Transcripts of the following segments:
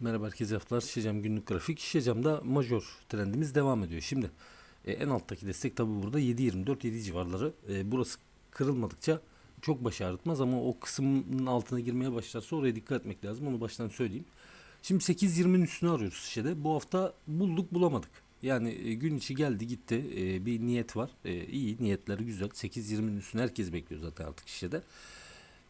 Merhaba herkese haftalar. Şişecam günlük grafik. Şişecam'da major trendimiz devam ediyor. Şimdi e, en alttaki destek tabi burada 7.24 7 civarları. E, burası kırılmadıkça çok baş ağrıtmaz ama o kısmın altına girmeye başlarsa oraya dikkat etmek lazım. Onu baştan söyleyeyim. Şimdi 8.20'nin üstünü arıyoruz şişede. Bu hafta bulduk bulamadık. Yani e, gün içi geldi gitti. E, bir niyet var. E, iyi niyetleri güzel. 8.20'nin üstünü herkes bekliyor zaten artık şişede.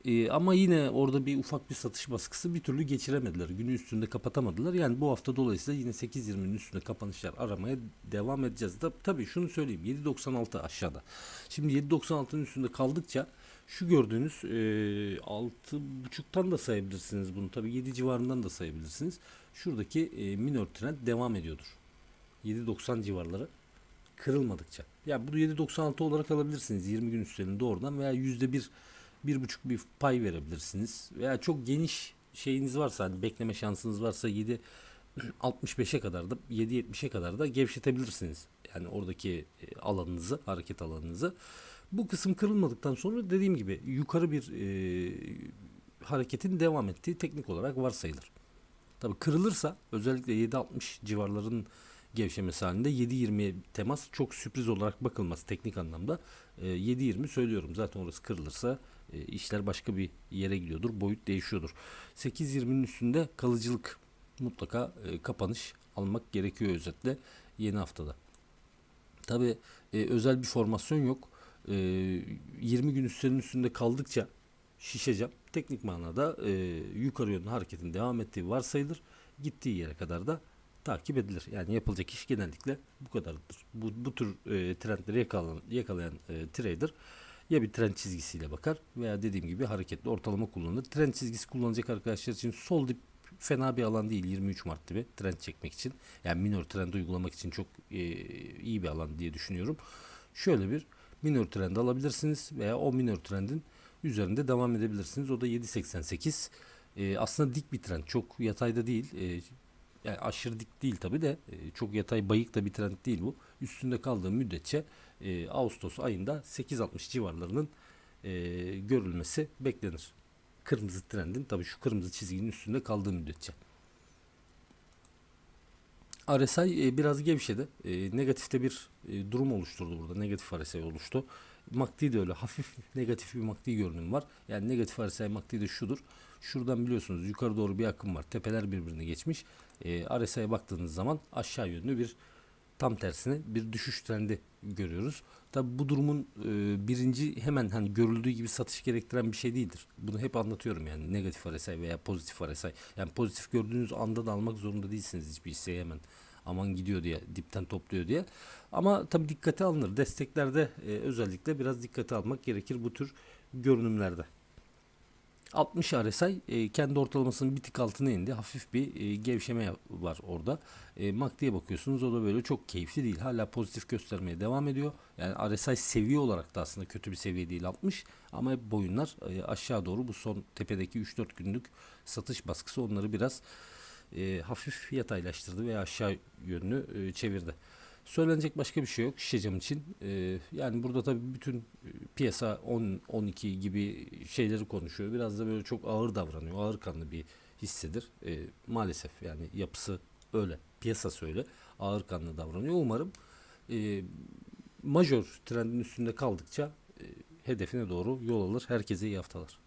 Ee, ama yine orada bir ufak bir satış baskısı bir türlü geçiremediler. Günü üstünde kapatamadılar. Yani bu hafta dolayısıyla yine 8.20'nin üstünde kapanışlar aramaya devam edeceğiz. Da, tabii şunu söyleyeyim 7.96 aşağıda. Şimdi 7.96'nın üstünde kaldıkça şu gördüğünüz e, 6.5'tan da sayabilirsiniz bunu. Tabii 7 civarından da sayabilirsiniz. Şuradaki e, minor trend devam ediyordur. 7.90 civarları kırılmadıkça. Ya bunu 7.96 olarak alabilirsiniz 20 gün üstlerinde oradan veya %1 bir buçuk bir pay verebilirsiniz. Veya çok geniş şeyiniz varsa hani bekleme şansınız varsa 7 65'e kadar da 7.70'e kadar da gevşetebilirsiniz. Yani oradaki e, alanınızı, hareket alanınızı. Bu kısım kırılmadıktan sonra dediğim gibi yukarı bir e, hareketin devam ettiği teknik olarak varsayılır. Tabi kırılırsa özellikle 7.60 civarlarının gevşemesi halinde 7.20'ye temas çok sürpriz olarak bakılmaz teknik anlamda. E, 7.20 söylüyorum zaten orası kırılırsa e, işler başka bir yere gidiyordur. Boyut değişiyordur. 8.20'nin üstünde kalıcılık mutlaka e, kapanış almak gerekiyor özetle yeni haftada. Tabi e, özel bir formasyon yok. E, 20 gün üstlerinin üstünde kaldıkça şişeceğim. Teknik manada e, yukarı yönlü hareketin devam ettiği varsayılır. Gittiği yere kadar da takip edilir. Yani yapılacak iş genellikle bu kadardır. Bu, bu tür e, trendleri yakalayan, yakalayan e, trader ya bir trend çizgisiyle bakar veya dediğim gibi hareketli ortalama kullanılır. Trend çizgisi kullanacak arkadaşlar için sol dip fena bir alan değil 23 Mart gibi trend çekmek için. Yani minor trend uygulamak için çok e, iyi bir alan diye düşünüyorum. Şöyle bir minor trend alabilirsiniz veya o minor trendin üzerinde devam edebilirsiniz. O da 7.88. E, aslında dik bir trend. Çok yatayda değil. E, yani aşırı dik değil tabi de e, çok yatay bayık da bir trend değil bu. Üstünde kaldığı müddetçe e, Ağustos ayında 8.60 civarlarının e, görülmesi beklenir. Kırmızı trendin tabi şu kırmızı çizginin üstünde kaldığı müddetçe. RSI e, biraz gevşedi. E, negatifte bir e, durum oluşturdu burada. Negatif RSI oluştu. MACD de öyle hafif negatif bir MACD görünüm var. Yani negatif RSI MACD de şudur. Şuradan biliyorsunuz yukarı doğru bir akım var. Tepeler birbirine geçmiş. E, RSI'ye baktığınız zaman aşağı yönlü bir tam tersine bir düşüş trendi görüyoruz. Tabi bu durumun e, birinci hemen hani görüldüğü gibi satış gerektiren bir şey değildir. Bunu hep anlatıyorum yani negatif RSI veya pozitif RSI. Yani pozitif gördüğünüz anda da almak zorunda değilsiniz hiçbir hisseyi hemen aman gidiyor diye dipten topluyor diye. Ama tabi dikkate alınır. Desteklerde e, özellikle biraz dikkate almak gerekir bu tür görünümlerde. 60 RSI e, kendi ortalamasının bir tık altına indi. Hafif bir e, gevşeme var orada. E, MACD'ye bakıyorsunuz o da böyle çok keyifli değil. Hala pozitif göstermeye devam ediyor. Yani RSI seviye olarak da aslında kötü bir seviye değil 60. Ama hep boyunlar e, aşağı doğru bu son tepedeki 3-4 günlük satış baskısı onları biraz e, hafif yataylaştırdı veya aşağı yönlü e, çevirdi. Söylenecek başka bir şey yok şişecam için. Ee, yani burada tabii bütün e, piyasa 10-12 gibi şeyleri konuşuyor. Biraz da böyle çok ağır davranıyor. Ağır kanlı bir hissedir. Ee, maalesef yani yapısı öyle. Piyasası öyle. Ağır kanlı davranıyor. Umarım e, majör trendin üstünde kaldıkça e, hedefine doğru yol alır. Herkese iyi haftalar.